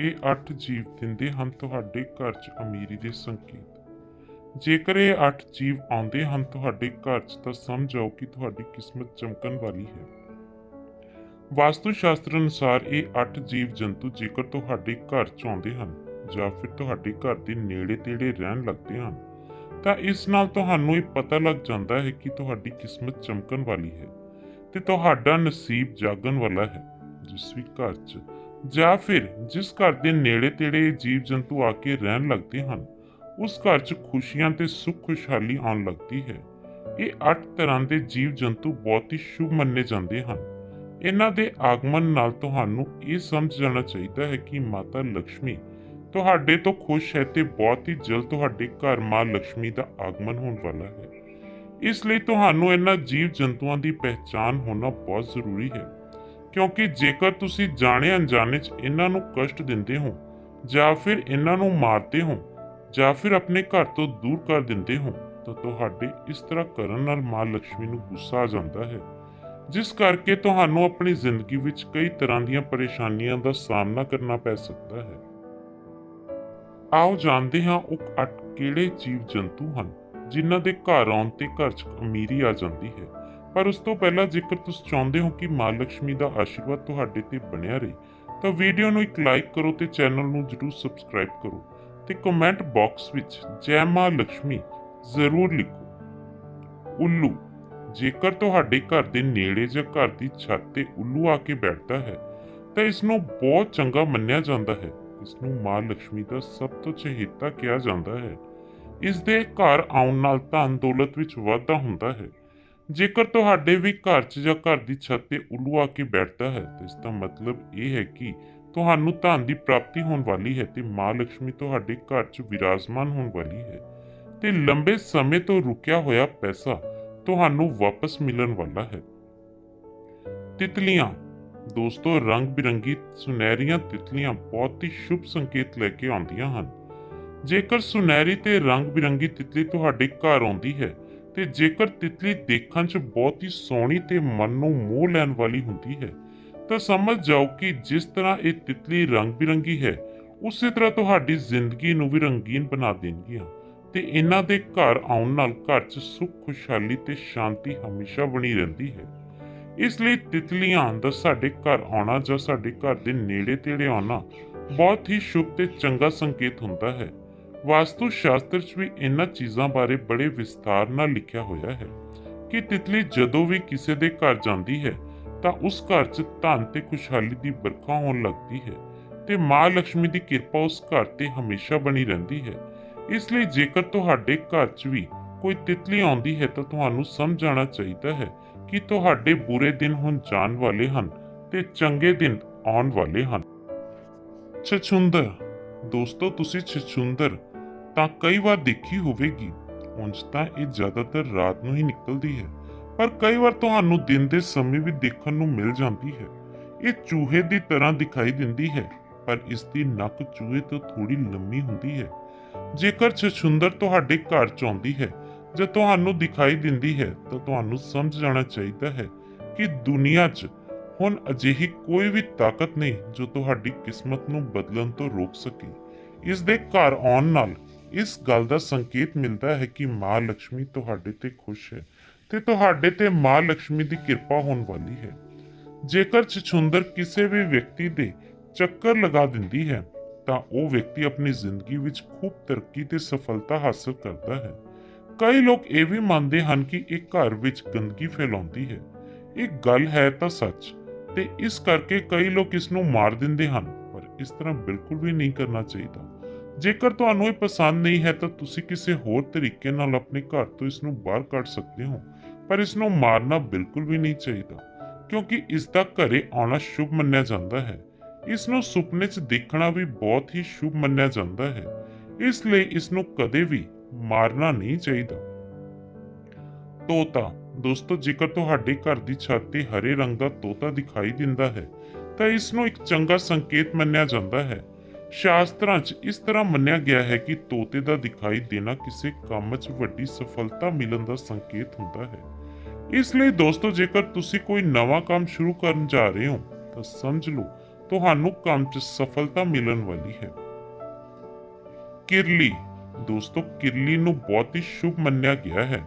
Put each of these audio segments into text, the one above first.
ਇਹ ਅੱਠ ਜੀਵ ਦਿੰਦੇ ਹਨ ਤੁਹਾਡੇ ਘਰ 'ਚ ਅਮੀਰੀ ਦੇ ਸੰਕੇਤ। ਜੇਕਰ ਇਹ ਅੱਠ ਜੀਵ ਆਉਂਦੇ ਹਨ ਤੁਹਾਡੇ ਘਰ 'ਚ ਤਾਂ ਸਮਝੋ ਕਿ ਤੁਹਾਡੀ ਕਿਸਮਤ ਚਮਕਣ ਵਾਲੀ ਹੈ। ਵਾਸਤੂ ਸ਼ਾਸਤਰ ਅਨੁਸਾਰ ਇਹ ਅੱਠ ਜੀਵ ਜੰਤੂ ਜੇਕਰ ਤੁਹਾਡੇ ਘਰ 'ਚ ਆਉਂਦੇ ਹਨ ਜਾਂ ਫਿਰ ਤੁਹਾਡੇ ਘਰ ਦੇ ਨੇੜੇ-ਤੇੜੇ ਰਹਿਣ ਲੱਗਦੇ ਹਨ, ਤਾਂ ਇਸ ਨਾਲ ਤੁਹਾਨੂੰ ਇਹ ਪਤਾ ਲੱਗ ਜਾਂਦਾ ਹੈ ਕਿ ਤੁਹਾਡੀ ਕਿਸਮਤ ਚਮਕਣ ਵਾਲੀ ਹੈ ਤੇ ਤੁਹਾਡਾ ਨਸੀਬ ਜਾਗਣ ਵਾਲਾ ਹੈ, ਜਿਸ ਵੀ ਘਰ 'ਚ ਜਾਂ ਫਿਰ ਜਿਸ ਘਰ ਦੇ ਨੇੜੇ-ਤੇੜੇ ਜੀਵ ਜੰਤੂ ਆ ਕੇ ਰਹਿਣ ਲੱਗਦੇ ਹਨ, ਉਸ ਘਰ 'ਚ ਖੁਸ਼ੀਆਂ ਤੇ ਸੁੱਖ ਖੁਸ਼ਹਾਲੀ ਆਉਣ ਲੱਗਦੀ ਹੈ। ਇਹ ਅੱਠ ਤਰ੍ਹਾਂ ਦੇ ਜੀਵ ਜੰਤੂ ਬਹੁਤ ਹੀ ਸ਼ੁਭ ਮੰਨੇ ਜਾਂਦੇ ਹਨ। ਇਹਨਾਂ ਦੇ ਆਗਮਨ ਨਾਲ ਤੁਹਾਨੂੰ ਇਹ ਸਮਝ ਜਾਣਾ ਚਾਹੀਦਾ ਹੈ ਕਿ ਮਾਤਾ ਲక్ష్ਮੀ ਤੁਹਾਡੇ ਤੋਂ ਖੁਸ਼ ਹੈ ਤੇ ਬਹੁਤ ਹੀ ਜਲਦ ਤੁਹਾਡੇ ਘਰ ਮਾਂ ਲక్ష్ਮੀ ਦਾ ਆਗਮਨ ਹੋਣ ਵਾਲਾ ਹੈ। ਇਸ ਲਈ ਤੁਹਾਨੂੰ ਇਹਨਾਂ ਜੀਵ ਜੰਤੂਆਂ ਦੀ ਪਹਿਚਾਨ ਹੋਣਾ ਬਹੁਤ ਜ਼ਰੂਰੀ ਹੈ। ਕਿਉਂਕਿ ਜੇਕਰ ਤੁਸੀਂ ਜਾਣੇ ਅਣਜਾਣੇ 'ਚ ਇਹਨਾਂ ਨੂੰ ਕਸ਼ਟ ਦਿੰਦੇ ਹੋ, ਜਾਂ ਫਿਰ ਇਹਨਾਂ ਨੂੰ ਮਾਰਦੇ ਹੋ, ਜਾਂ ਫਿਰ ਆਪਣੇ ਘਰ ਤੋਂ ਦੂਰ ਕਰ ਦਿੰਦੇ ਹੋ, ਤਾਂ ਤੁਹਾਡੇ ਇਸ ਤਰ੍ਹਾਂ ਕਰਨ ਨਾਲ ਮਾਂ ਲక్ష్ਮੀ ਨੂੰ ਗੁੱਸਾ ਆ ਜਾਂਦਾ ਹੈ। ਜਿਸ ਕਰਕੇ ਤੁਹਾਨੂੰ ਆਪਣੀ ਜ਼ਿੰਦਗੀ ਵਿੱਚ ਕਈ ਤਰ੍ਹਾਂ ਦੀਆਂ ਪਰੇਸ਼ਾਨੀਆਂ ਦਾ ਸਾਹਮਣਾ ਕਰਨਾ ਪੈ ਸਕਦਾ ਹੈ। ਆਓ ਜਾਣਦੇ ਹਾਂ ਉਹ ਅੱਠ ਕਿਹੜੇ ਜੀਵ ਜੰਤੂ ਹਨ, ਜਿਨ੍ਹਾਂ ਦੇ ਘਰ ਆਉਣ ਤੇ ਘਰ 'ਚ ਅਮੀਰੀ ਆ ਜਾਂਦੀ ਹੈ। ਪਰ ਉਸ ਤੋਂ ਪਹਿਲਾਂ ਜੇਕਰ ਤੁਸੀਂ ਚਾਹੁੰਦੇ ਹੋ ਕਿ ਮਾਂ ਲక్ష్ਮੀ ਦਾ ਆਸ਼ੀਰਵਾਦ ਤੁਹਾਡੇ ਤੇ ਬਣਿਆ ਰਹੇ, ਤਾਂ ਵੀਡੀਓ ਨੂੰ ਇੱਕ ਲਾਈਕ ਕਰੋ ਤੇ ਚੈਨਲ ਨੂੰ ਜਰੂਰ ਸਬਸਕ੍ਰਾਈਬ ਕਰੋ ਤੇ ਕਮੈਂਟ ਬਾਕਸ ਵਿੱਚ ਜੈ ਮਾਂ ਲక్ష్ਮੀ ਜ਼ਰੂਰ ਲਿਖੋ। ਉੱਲੂ, ਜੇਕਰ ਤੁਹਾਡੇ ਘਰ ਦੇ ਨੇੜੇ ਜਾਂ ਘਰ ਦੀ ਛੱਤ ਤੇ ਉੱਲੂ ਆ ਕੇ ਬੈਠਦਾ ਹੈ, ਤਾਂ ਇਸ ਨੂੰ ਬਹੁਤ ਚੰਗਾ ਮੰਨਿਆ ਜਾਂਦਾ ਹੈ। ਇਸ ਨੂੰ ਮਾਂ ਲక్ష్ਮੀ ਦਾ ਸਭ ਤੋਂ ਚਹੇਤਾ ਕਿਹਾ ਜਾਂਦਾ ਹੈ। ਇਸ ਦੇ ਘਰ ਆਉਣ ਨਾਲ ਤਾਂ ਅੰਦੋਲਤ ਵਿੱਚ ਵਾਧਾ ਹੁੰਦਾ ਹੈ। ਜੇਕਰ ਤੁਹਾਡੇ ਵੀ ਘਰ 'ਚ ਜਾਂ ਘਰ ਦੀ ਛੱਤ ਤੇ ਉੱਲੂ ਆ ਕੇ ਬੈਠਦਾ ਹੈ, ਤਾਂ ਇਸ ਦਾ ਮਤਲਬ ਇਹ ਹੈ ਕਿ ਤੁਹਾਨੂੰ ਧਨ ਦੀ ਪ੍ਰਾਪਤੀ ਹੋਣ ਵਾਲੀ ਹੈ ਤੇ ਮਾਂ ਲక్ష్ਮੀ ਤੁਹਾਡੇ ਘਰ 'ਚ ਵਿਰਾਜਮਾਨ ਹੋਣ ਵਾਲੀ ਹੈ। ਤੇ ਲੰਬੇ ਸਮੇਂ ਤੋਂ ਰੁਕਿਆ ਹੋਇਆ ਪੈਸਾ ਤੁਹਾਨੂੰ ਵਾਪਸ ਮਿਲਣ ਵਾਲਾ ਹੈ। ਤਿਤਲੀਆਂ, ਦੋਸਤੋ ਰੰਗ ਬਿਰੰਗੀ ਸੁਨਹਿਰੀਆਂ ਤਿਤਲੀਆਂ ਬਹੁਤ ਹੀ ਸ਼ੁਭ ਸੰਕੇਤ ਲੈ ਕੇ ਆਉਂਦੀਆਂ ਹਨ। ਜੇਕਰ ਸੁਨਹਿਰੀ ਤੇ ਰੰਗ ਬਿਰੰਗੀ ਤਿਤਲੀ ਤੁਹਾਡੇ ਘਰ ਆਉਂਦੀ ਹੈ ਤੇ ਜੇਕਰ ਤਿਤਲੀ ਦੇਖਣ 'ਚ ਬਹੁਤ ਹੀ ਸੋਹਣੀ ਤੇ ਮਨ ਨੂੰ ਮੋਹ ਲੈਣ ਵਾਲੀ ਹੁੰਦੀ ਹੈ, ਤਾਂ ਸਮਝ ਜਾਓ ਕਿ ਜਿਸ ਤਰ੍ਹਾਂ ਇਹ ਤਿਤਲੀ ਰੰਗ ਬਿਰੰਗੀ ਹੈ, ਉਸੇ ਤਰ੍ਹਾਂ ਤੁਹਾਡੀ ਜ਼ਿੰਦਗੀ ਨੂੰ ਵੀ ਰੰਗੀਨ ਬਣਾ ਦੇਣਗੀਆਂ ਤੇ ਇਹਨਾਂ ਦੇ ਘਰ ਆਉਣ ਨਾਲ ਘਰ 'ਚ ਸੁੱਖ, ਖੁਸ਼ਹਾਲੀ ਤੇ ਸ਼ਾਂਤੀ ਹਮੇਸ਼ਾ ਬਣੀ ਰਹਿੰਦੀ ਹੈ। ਇਸ ਲਈ ਤਿਤਲੀਆਂ ਦਾ ਸਾਡੇ ਘਰ ਆਉਣਾ ਜਾਂ ਸਾਡੇ ਘਰ ਦੇ ਨੇੜੇ-ਤੇੜੇ ਆਉਣਾ ਬਹੁਤ ਹੀ ਸ਼ੁਭ ਤੇ ਚੰਗਾ ਸੰਕੇਤ ਹੁੰਦਾ ਹੈ। ਵਾਸਤੂ ਸ਼ਾਸਤਰ 'ਚ ਵੀ ਇਹਨਾਂ ਚੀਜ਼ਾਂ ਬਾਰੇ ਬੜੇ ਵਿਸਥਾਰ ਨਾਲ ਲਿਖਿਆ ਹੋਇਆ ਹੈ ਕਿ ਤਿਤਲੀ ਜਦੋਂ ਵੀ ਕਿਸੇ ਦੇ ਘਰ ਜਾਂਦੀ ਹੈ, ਤਾਂ ਉਸ ਘਰ 'ਚ ਧਨ ਤੇ ਖੁਸ਼ਹਾਲੀ ਦੀ ਬਰਖਾ ਹੋਣ ਲੱਗਦੀ ਹੈ ਤੇ ਮਾਂ ਲక్ష్ਮੀ ਦੀ ਕਿਰਪਾ ਉਸ ਘਰ ਤੇ ਹਮੇਸ਼ਾ ਬਣੀ ਰਹਿੰਦੀ ਹੈ। ਇਸ ਲਈ ਜੇਕਰ ਤੁਹਾਡੇ ਘਰ 'ਚ ਵੀ ਕੋਈ ਤਿਤਲੀ ਆਉਂਦੀ ਹੈ, ਤਾਂ ਤੁਹਾਨੂੰ ਸਮਝ ਜਾਣਾ ਚਾਹੀਦਾ ਹੈ ਕਿ ਤੁਹਾਡੇ ਬੁਰੇ ਦਿਨ ਹੁਣ ਜਾਣ ਵਾਲੇ ਹਨ ਤੇ ਚੰਗੇ ਦਿਨ ਆਉਣ ਵਾਲੇ ਹਨ। ਛਛੁੰਦਰ, ਦੋਸਤੋ, ਤੁਸੀਂ ਛਛੁੰਦਰ ਤਾਂ ਕਈ ਵਾਰ ਦੇਖੀ ਹੋਵੇਗੀ। ਉਂਝ ਤਾਂ ਇਹ ਜ਼ਿਆਦਾਤਰ ਰਾਤ ਨੂੰ ਹੀ ਨਿਕਲਦੀ ਹੈ। ਪਰ ਕਈ ਵਾਰ ਤੁਹਾਨੂੰ ਦਿਨ ਦੇ ਸਮੇਂ ਵੀ ਦੇਖਣ ਨੂੰ ਮਿਲ ਜਾਂਦੀ ਹੈ। ਇਹ ਚੂਹੇ ਦੀ ਤਰ੍ਹਾਂ ਦਿਖਾਈ ਦਿੰਦੀ ਹੈ, ਪਰ ਇਸ ਦੀ ਨੱਕ ਚੂਹੇ ਤੋਂ ਥੋੜੀ ਲੰਮੀ ਹੁੰਦੀ ਹੈ। ਜੇਕਰ ਛਛੁੰਦਰ ਤੁਹਾਡੇ ਘਰ ਚ ਆਉਂਦੀ ਹੈ, ਜਾਂ ਤੁਹਾਨੂੰ ਦਿਖਾਈ ਦਿੰਦੀ ਹੈ, ਤਾਂ ਤੁਹਾਨੂੰ ਸਮਝ ਜਾਣਾ ਚਾਹੀਦਾ ਹੈ ਕਿ ਦੁਨੀਆ 'ਚ ਹੁਣ ਅਜਿਹੀ ਕੋਈ ਵੀ ਤਾਕਤ ਨਹੀਂ ਜੋ ਤੁਹਾਡੀ ਕਿਸਮਤ ਨੂੰ ਬਦਲਣ ਤੋਂ ਰੋਕ ਸਕੇ। ਇਸ ਦੇ ਘਰ ਆਉਣ ਨਾਲ ਇਸ ਗੱਲ ਦਾ ਸੰਕੇਤ ਮਿਲਦਾ ਹੈ ਕਿ ਮਾਂ ਲక్ష్ਮੀ ਤੁਹਾਡੇ ਤੇ ਖੁਸ਼ ਹੈ ਤੇ ਤੁਹਾਡੇ ਤੇ ਮਾਂ ਲక్ష్ਮੀ ਦੀ ਕਿਰਪਾ ਹੋਣ ਵਾਲੀ ਹੈ। ਜੇਕਰ ਛਛੁੰਦਰ ਕਿਸੇ ਵੀ ਵਿਅਕਤੀ ਦੇ ਚੱਕਰ ਲਗਾ ਦਿੰਦੀ ਹੈ, ਤਾਂ ਉਹ ਵਿਅਕਤੀ ਆਪਣੀ ਜ਼ਿੰਦਗੀ ਵਿੱਚ ਖੂਬ ਤਰੱਕੀ ਤੇ ਸਫਲਤਾ ਹਾਸਲ ਕਰਦਾ ਹੈ। ਕਈ ਲੋਕ ਇਹ ਵੀ ਮੰਨਦੇ ਹਨ ਕਿ ਇਹ ਘਰ ਵਿੱਚ ਗੰਦਗੀ ਫੈਲਾਉਂਦੀ ਹੈ। ਇਹ ਗੱਲ ਹੈ ਤਾਂ ਸੱਚ ਤੇ ਇਸ ਕਰਕੇ ਕਈ ਲੋਕ ਇਸ ਨੂੰ ਮਾਰ ਦਿੰਦੇ ਹਨ, ਪਰ ਇਸ ਤਰ੍ਹਾਂ ਬਿਲਕੁਲ ਵੀ ਨਹੀਂ ਕਰਨਾ ਚਾਹੀਦਾ। ਜੇਕਰ ਤੁਹਾਨੂੰ ਇਹ ਪਸੰਦ ਨਹੀਂ ਹੈ ਤਾਂ ਤੁਸੀਂ ਕਿਸੇ ਹੋਰ ਤਰੀਕੇ ਨਾਲ ਆਪਣੇ ਘਰ ਤੋਂ ਇਸ ਨੂੰ ਬਾਹਰ ਕੱਢ ਸਕਦੇ ਹੋ, ਪਰ ਇਸ ਨੂੰ ਮਾਰਨਾ ਬਿਲਕੁਲ ਵੀ ਨਹੀਂ ਚਾਹੀਦਾ, ਕਿਉਂਕਿ ਇਸ ਦਾ ਘਰੇ ਆਉਣਾ ਸ਼ੁਭ ਮੰਨਿਆ ਜਾਂਦਾ ਹੈ। ਇਸ ਨੂੰ ਸੁਪਨੇ 'ਚ ਦੇਖਣਾ ਵੀ ਬਹੁਤ ਹੀ ਸ਼ੁਭ ਮੰਨਿਆ ਜਾਂਦਾ ਹੈ, ਇਸ ਲਈ ਇਸ ਨੂੰ ਕਦੇ ਵੀ ਮਾਰਨਾ ਨਹੀਂ ਚਾਹੀਦਾ। ਤੋਤਾ, ਦੋਸਤੋ, ਜੇਕਰ ਤੁਹਾਡੇ ਘਰ ਦੀ ਛੱਤ ਤੇ ਹਰੇ ਰੰਗ ਦਾ ਤੋਤਾ ਦਿਖਾਈ ਦਿੰਦਾ ਹੈ, ਤਾਂ ਇਸ ਨੂੰ ਇੱਕ ਚੰਗਾ ਸੰਕੇਤ ਮੰਨਿਆ ਜਾਂਦਾ ਹੈ। ਸ਼ਾਸਤਰਾਂ 'ਚ ਇਸ ਤਰ੍ਹਾਂ ਮੰਨਿਆ ਗਿਆ ਹੈ ਕਿ ਤੋਤੇ ਦਾ ਦਿਖਾਈ ਦੇਣਾ ਕਿਸੇ ਕੰਮ 'ਚ ਵੱਡੀ ਸਫਲਤਾ ਮਿਲਣ ਦਾ ਸੰਕੇਤ ਹੁੰਦਾ ਹੈ। ਇਸ ਲਈ ਦੋਸਤੋ, ਜੇਕਰ ਤੁਸੀਂ ਕੋਈ ਨਵਾਂ ਕੰਮ ਸ਼ੁਰੂ ਕਰਨ ਜਾ ਰਹੇ ਹੋ, ਤਾਂ ਸਮਝ ਲਓ, ਤੁਹਾਨੂੰ ਕੰਮ 'ਚ ਸਫਲਤਾ ਮਿਲਣ ਵਾਲੀ ਹੈ। ਕਿਰਲੀ। ਦੋਸਤੋ, ਕਿਰਲੀ ਨੂੰ ਬਹੁਤ ਹੀ ਸ਼ੁਭ ਮੰਨਿਆ ਗਿਆ ਹੈ।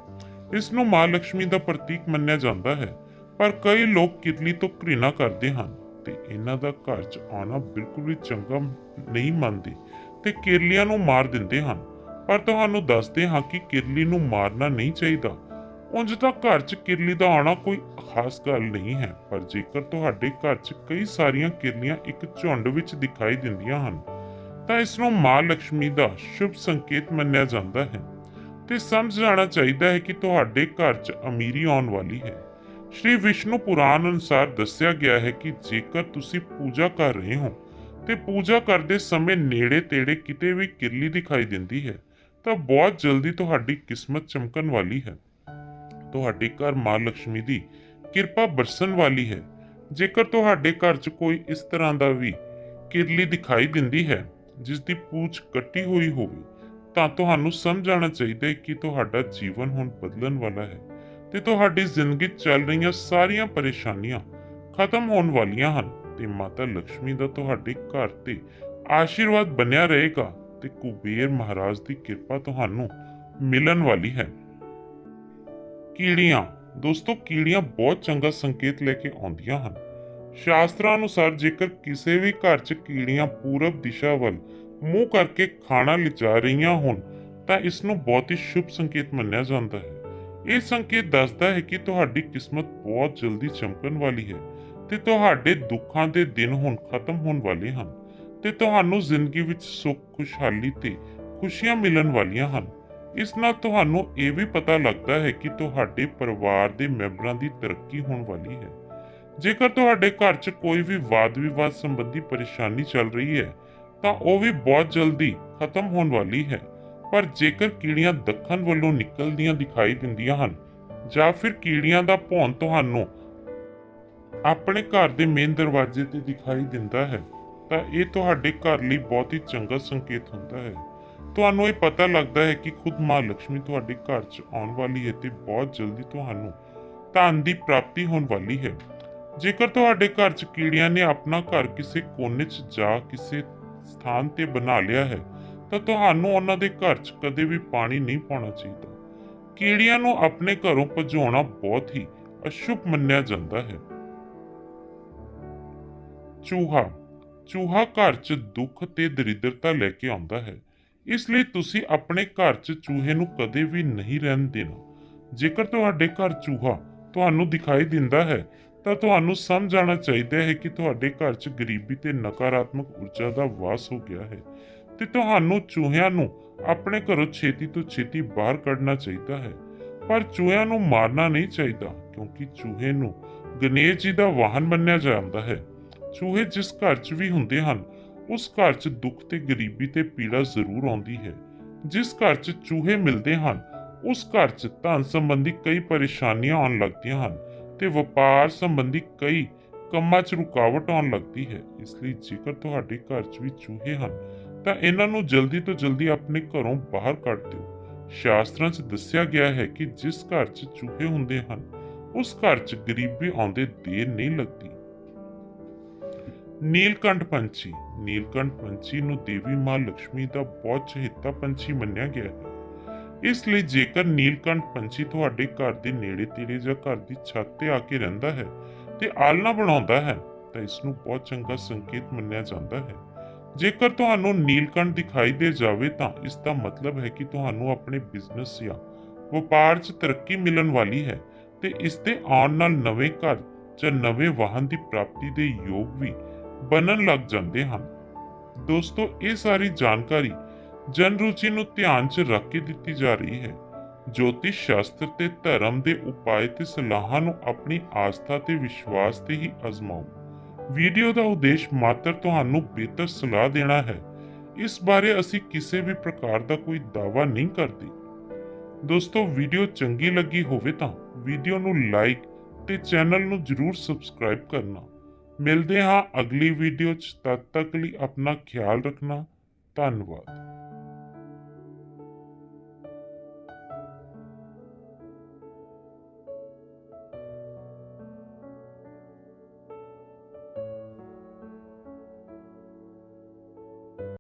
ਇਸ ਨੂੰ ਮਾਂ ਲక్ష్ਮੀ ਦਾ ਪ੍ਰਤੀਕ ਮੰਨਿਆ ਜਾਂਦਾ ਹੈ, ਪਰ ਕਈ ਲੋਕ ਕਿਰਲੀ ਤੋਂ ਘ੍ਰਿਣਾ ਕਰਦੇ ਹਨ। ਤੇ ਇਹਨਾਂ ਦਾ ਘਰ 'ਚ ਆਉਣਾ ਬਿਲਕੁਲ ਵੀ ਚੰਗਾ ਨਹੀਂ ਮੰਨਦੇ ਤੇ ਕਿਰਲੀਆਂ ਨੂੰ ਮਾਰ ਦਿੰਦੇ ਹਨ। ਪਰ ਤੁਹਾਨੂੰ ਦੱਸਦੇ ਹਾਂ ਕਿ ਕਿਰਲੀ ਨੂੰ ਮਾਰਨਾ ਨਹੀਂ ਚਾਹੀਦਾ। ਉਂਝ ਤਾਂ ਘਰ 'ਚ ਕਿਰਲੀ ਦਾ ਆਉਣਾ ਕੋਈ ਖਾਸ ਗੱਲ ਨਹੀਂ ਹੈ, ਪਰ ਜੇਕਰ ਤੁਹਾਡੇ ਘਰ 'ਚ ਕਈ ਸਾਰੀਆਂ ਕਿਰਲੀਆਂ ਇੱਕ ਝੁੰਡ ਵਿੱਚ ਦਿਖਾਈ ਦਿੰਦੀਆਂ ਹਨ, ਤਾਂ ਇਸ ਨੂੰ ਮਾਂ ਲక్ష్ਮੀ ਦਾ ਸ਼ੁਭ ਸੰਕੇਤ ਮੰਨਿਆ ਜਾਂਦਾ ਹੈ। ਤੇ ਸਮਝ ਜਾਣਾ ਚਾਹੀਦਾ ਹੈ ਕਿ ਤੁਹਾਡੇ ਘਰ 'ਚ ਅਮੀਰੀ ਆਉਣ ਵਾਲੀ ਹੈ। ਸ਼੍ਰੀ ਵਿਸ਼ਨੂੰ ਪੁਰਾਣ ਅਨੁਸਾਰ ਦੱਸਿਆ ਗਿਆ ਹੈ ਕਿ ਜੇਕਰ ਤੁਸੀਂ ਪੂਜਾ ਕਰ ਰਹੇ ਹੋ ਤੇ ਪੂਜਾ ਕਰਦੇ ਸਮੇਂ ਨੇੜੇ ਤੇੜੇ ਕਿਤੇ ਵੀ ਕਿਰਲੀ ਦਿਖਾਈ ਦਿੰਦੀ ਹੈ, ਤਾਂ ਬਹੁਤ ਜਲਦੀ ਤੁਹਾਡੀ ਕਿਸਮਤ ਚਮਕਣ ਵਾਲੀ ਹੈ। ਤੁਹਾਡੇ ਘਰ ਮਾਂ ਲక్ష్ਮੀ ਦੀ ਕਿਰਪਾ ਬਰਸਣ ਵਾਲੀ ਹੈ। ਜੇਕਰ ਤੁਹਾਡੇ ਘਰ 'ਚ ਕੋਈ ਇਸ ਤਰ੍ਹਾਂ ਦਾ ਵੀ ਕਿਰਲੀ ਦਿਖਾਈ ਦਿੰਦੀ ਹੈ ਜਿਸ ਦੀ ਪੂਛ ਕੱਟੀ ਹੋਈ ਹੋਵੇ, ਤਾਂ ਤੁਹਾਨੂੰ ਸਮਝ ਸਮਝਾਉਣਾ ਚਾਹੀਦਾ ਹੈ ਕਿ ਤੁਹਾਡਾ ਜੀਵਨ ਹੁਣ ਬਦਲਣ ਵਾਲਾ ਹੈ। ਤੇ ਤੁਹਾਡੀ ਜ਼ਿੰਦਗੀ 'ਚ ਚੱਲ ਰਹੀਆਂ ਸਾਰੀਆਂ ਪਰੇਸ਼ਾਨੀਆਂ ਖਤਮ ਹੋਣ ਵਾਲੀਆਂ ਹਨ ਤੇ ਮਾਤਾ ਲక్ష్ਮੀ ਦਾ ਤੁਹਾਡੇ ਘਰ ਤੇ ਆਸ਼ੀਰਵਾਦ ਬਣਿਆ ਰਹੇਗਾ ਤੇ ਕੁਬੇਰ ਮਹਾਰਾਜ ਦੀ ਕਿਰਪਾ ਤੁਹਾਨੂੰ ਮਿਲਣ ਵਾਲੀ ਹੈ। ਕੀੜੀਆਂ, ਦੋਸਤੋ, ਕੀੜੀਆਂ ਬਹੁਤ ਚੰਗਾ ਸੰਕੇਤ ਲੈ ਕੇ ਆਉਂਦੀਆਂ ਹਨ। ਸ਼ਾਸਤਰਾਂ ਅਨੁਸਾਰ ਜੇਕਰ ਕਿਸੇ ਵੀ ਘਰ 'ਚ ਕੀੜੀਆਂ ਪੂਰਬ ਦਿਸ਼ਾ ਵੱਲ ਮੂੰਹ ਕਰਕੇ ਖਾਣਾ ਲਿਜਾ ਰਹੀਆਂ ਹੋਣ, ਤਾਂ ਇਸ ਨੂੰ ਬਹੁਤ ਹੀ ਸ਼ੁਭ ਸੰਕੇਤ ਮੰਨਿਆ ਜਾਂਦਾ ਹੈ। ਇਹ ਸੰਕੇਤ ਦੱਸਦਾ ਹੈ ਕਿ ਤੁਹਾਡੀ ਕਿਸਮਤ ਬਹੁਤ ਜਲਦੀ ਚਮਕਣ ਵਾਲੀ ਹੈ ਤੇ ਤੁਹਾਡੇ ਦੁੱਖਾਂ ਦੇ ਦਿਨ ਹੁਣ ਖਤਮ ਹੋਣ ਵਾਲੇ ਹਨ ਤੇ ਤੁਹਾਨੂੰ ਜ਼ਿੰਦਗੀ ਵਿੱਚ ਸੁੱਖ, ਖੁਸ਼ਹਾਲੀ ਤੇ ਖੁਸ਼ੀਆਂ ਮਿਲਣ ਵਾਲੀਆਂ ਹਨ। ਇਸ ਨਾਲ ਤੁਹਾਨੂੰ ਇਹ ਵੀ ਪਤਾ ਲੱਗਦਾ ਹੈ ਕਿ ਤੁਹਾਡੇ ਪਰਿਵਾਰ ਦੇ ਮੈਂਬਰਾਂ ਦੀ ਤਰੱਕੀ ਹੋਣ ਵਾਲੀ ਹੈ। ਜੇਕਰ ਤੁਹਾਡੇ ਘਰ 'ਚ ਕੋਈ ਵੀ ਵਾਦ-ਵਿਵਾਦ ਸੰਬੰਧੀ ਪਰੇਸ਼ਾਨੀ ਚੱਲ ਰਹੀ ਹੈ, ਤਾਂ ਉਹ ਵੀ ਬਹੁਤ ਜਲਦੀ ਖਤਮ ਹੋਣ ਵਾਲੀ ਹੈ। ਪਰ ਜੇਕਰ ਕੀੜੀਆਂ ਦੱਖਣ ਵੱਲੋਂ ਨਿਕਲਦੀਆਂ ਦਿਖਾਈ ਦਿੰਦੀਆਂ ਹਨ, ਜਾਂ ਫਿਰ ਕੀੜੀਆਂ ਦਾ ਭੌਂ ਤੁਹਾਨੂੰ ਆਪਣੇ ਘਰ ਦੇ ਮੇਨ ਦਰਵਾਜ਼ੇ ਤੇ ਦਿਖਾਈ ਦਿੰਦਾ ਹੈ, ਤਾਂ ਇਹ ਤੁਹਾਡੇ ਘਰ ਲਈ ਬਹੁਤ ਹੀ ਚੰਗਾ ਸੰਕੇਤ ਹੁੰਦਾ ਹੈ। ਤੁਹਾਨੂੰ ਇਹ ਪਤਾ ਲੱਗਦਾ ਹੈ ਕਿ ਖੁਦ ਮਾਂ ਲక్ష్ਮੀ ਤੁਹਾਡੇ ਘਰ 'ਚ ਆਉਣ ਵਾਲੀ ਹੈ ਤੇ ਬਹੁਤ ਜਲਦੀ ਤੁਹਾਨੂੰ ਧਨ ਦੀ ਪ੍ਰਾਪਤੀ ਹੋਣ ਵਾਲੀ ਹੈ। ਜੇਕਰ ਤੁਹਾਡੇ ਘਰ 'ਚ ਕੀੜੀਆਂ ਨੇ ਆਪਣਾ ਘਰ ਕਿਸੇ ਕੋਨੇ 'ਚ ਜਾ ਕਿਸੇ ਸਥਾਨ ਤੇ ਬਣਾ ਲਿਆ ਹੈ ਤਾਂ ਤੁਹਾਨੂੰ ਉਹਨਾਂ ਦੇ ਘਰ 'ਚ ਕਦੇ ਵੀ ਪਾਣੀ ਨਹੀਂ ਪਾਉਣਾ ਚਾਹੀਦਾ। ਕੀੜੀਆਂ ਨੂੰ ਆਪਣੇ ਘਰੋਂ ਭਜਾਉਣਾ ਬਹੁਤ ਹੀ ਅਸ਼ੁਭ ਮੰਨਿਆ ਜਾਂਦਾ ਹੈ। ਚੂਹਾ ਚੂਹਾ ਘਰ 'ਚ ਦੁੱਖ ਤੇ ਦਰਿਦਰਤਾ ਲੈ ਕੇ ਆਉਂਦਾ ਹੈ। ਇਸ ਲਈ ਤੁਸੀਂ ਆਪਣੇ ਘਰ 'ਚ ਚੂਹੇ ਨੂੰ ਕਦੇ ਵੀ ਨਹੀਂ ਰਹਿਣ ਦੇਣਾ। ਜੇਕਰ ਤੁਹਾਡੇ ਘਰ ਚੂਹਾ ਤੁਹਾਨੂੰ ਦਿਖਾਈ ਦਿੰਦਾ ਹੈ, ਤਾਂ ਤੁਹਾਨੂੰ ਸਮਝ ਜਾਣਾ ਚਾਹੀਦਾ ਹੈ ਕਿ ਤੁਹਾਡੇ ਘਰ 'ਚ ਗਰੀਬੀ ਤੇ ਨਕਾਰਾਤਮਕ ਊਰਜਾ ਦਾ ਵਾਸ ਹੋ ਗਿਆ ਹੈ। ਤੇ ਤੁਹਾਨੂੰ ਚੂਹਿਆਂ ਨੂੰ ਆਪਣੇ ਘਰੋਂ ਛੇਤੀ ਤੋਂ ਛੇਤੀ ਬਾਹਰ ਕੱਢਣਾ ਚਾਹੀਦਾ ਹੈ। ਪਰ ਚੂਹਿਆਂ ਨੂੰ ਮਾਰਨਾ ਨਹੀਂ ਚਾਹੀਦਾ, ਕਿਉਂਕਿ ਚੂਹੇ ਨੂੰ ਗਣੇਸ਼ ਜੀ ਦਾ ਵਾਹਨ ਮੰਨਿਆ ਜਾਂਦਾ ਹੈ। ਚੂਹੇ ਜਿਸ ਘਰ 'ਚ ਵੀ ਹੁੰਦੇ ਹਨ, ਉਸ ਘਰ 'ਚ ਦੁੱਖ ਤੇ ਗਰੀਬੀ ਤੇ ਪੀੜਾ ਜ਼ਰੂਰ ਆਉਂਦੀ ਹੈ। ਜਿਸ ਘਰ 'ਚ ਚੂਹੇ ਮਿਲਦੇ ਹਨ, ਉਸ ਘਰ 'ਚ ਧਨ ਸੰਬੰਧੀ ਕਈ ਪਰੇਸ਼ਾਨੀਆਂ ਆਉਣ ਲੱਗਦੀਆਂ ਹਨ ਤੇ ਵਪਾਰ ਸੰਬੰਧੀ ਕਈ ਕੰਮਾਂ 'ਚ ਰੁਕਾਵਟ ਆਉਣ ਲੱਗਦੀ ਹੈ। ਇਸ ਲਈ ਜੇਕਰ ਤੁਹਾਡੇ ਘਰ 'ਚ ਵੀ ਚੂਹੇ ਹਨ ਤਾਂ ਇਹਨਾਂ ਨੂੰ ਜਲਦੀ ਤੋਂ ਜਲਦੀ ਆਪਣੇ ਘਰੋਂ ਬਾਹਰ ਕੱਢ ਦਿਓ। ਸ਼ਾਸਤਰਾਂ 'ਚ ਦੱਸਿਆ ਗਿਆ ਹੈ ਕਿ ਜਿਸ ਘਰ 'ਚ ਚੂਹੇ ਹੁੰਦੇ ਹਨ, ਉਸ ਘਰ 'ਚ ਗਰੀਬੀ ਆਉਂਦੇ ਦੇਰ ਨਹੀਂ ਲੱਗਦੀ। ਨੀਲਕੰਠ ਪੰਛੀ। ਨੀਲਕੰਠ ਪੰਛੀ ਨੂੰ ਦੇਵੀ ਮਾਂ ਲక్ష్ਮੀ ਦਾ ਬਹੁਤ ਚਹੇਤਾ ਪੰਛੀ ਮੰਨਿਆ ਗਿਆ ਹੈ। ਇਸ ਲਈ ਜੇਕਰ ਨੀਲਕੰਠ ਪੰਛੀ ਤੁਹਾਡੇ ਘਰ ਦੇ ਨੇੜੇ ਤੇੜੇ ਜਾਂ ਘਰ ਦੀ ਛੱਤ ਤੇ ਆ ਕੇ ਰਹਿੰਦਾ ਹੈ ਤੇ ਆਲਣਾ ਬਣਾਉਂਦਾ ਹੈ, ਤਾਂ ਇਸ ਨੂੰ ਬਹੁਤ ਚੰਗਾ ਸੰਕੇਤ ਮੰਨਿਆ ਜਾਂਦਾ ਹੈ। ਜੇਕਰ ਤੁਹਾਨੂੰ ਨੀਲਕੰਠ ਦਿਖਾਈ ਦੇ ਜਾਵੇ ਤਾਂ ਇਸ ਦਾ ਮਤਲਬ ਹੈ ਕਿ ਤੁਹਾਨੂੰ ਆਪਣੇ ਬਿਜ਼ਨਸ ਜਾਂ ਵਪਾਰ 'ਚ ਤਰੱਕੀ ਮਿਲਣ ਵਾਲੀ ਹੈ ਤੇ ਇਸ ਦੇ ਆਉਣ ਨਾਲ ਨਵੇਂ ਘਰ ਜਾਂ ਨਵੇਂ ਵਾਹਨ ਦੀ ਪ੍ਰਾਪਤੀ ਦੇ ਯੋਗ ਵੀ ਬਣਨ ਲੱਗ ਜਾਂਦੇ ਹਨ। ਦੋਸਤੋ, ਇਹ ਸਾਰੀ ਜਾਣਕਾਰੀ ਜਨ ਰੁਚੀ ਨੂੰ ਧਿਆਨ 'ਚ ਰੱਖ ਕੇ ਦਿੱਤੀ ਜਾ ਰਹੀ ਹੈ। ਜੋਤਿਸ਼ ਸ਼ਾਸਤਰ ਤੇ ਧਰਮ ਦੇ ਉਪਾਅ ਤੇ ਸਲਾਹਾਂ ਨੂੰ ਆਪਣੀ ਆਸਥਾ ਤੇ ਵਿਸ਼ਵਾਸ ਤੇ ਹੀ ਅਜ਼ਮਾਓ। ਵੀਡੀਓ ਦਾ ਉਦੇਸ਼ ਮਾਤਰ ਤੁਹਾਨੂੰ ਬਿਹਤਰ ਸਲਾਹ ਦੇਣਾ ਹੈ। ਇਸ ਬਾਰੇ ਅਸੀਂ ਕਿਸੇ ਵੀ ਪ੍ਰਕਾਰ ਦਾ ਕੋਈ ਦਾਅਵਾ ਨਹੀਂ ਕਰਦੇ। ਦੋਸਤੋ, ਵੀਡੀਓ ਚੰਗੀ ਲੱਗੀ ਹੋਵੇ ਤਾਂ ਵੀਡੀਓ ਨੂੰ ਲਾਈਕ ਤੇ ਚੈਨਲ ਨੂੰ ਜਰੂਰ ਸਬਸਕ੍ਰਾਈਬ ਕਰਨਾ। ਮਿਲਦੇ ਹਾਂ ਅਗਲੀ ਵੀਡੀਓ 'ਚ। ਤਦ ਤੱਕ ਲਈ ਆਪਣਾ ਖਿਆਲ ਰੱਖਣਾ। ਧੰਨਵਾਦ।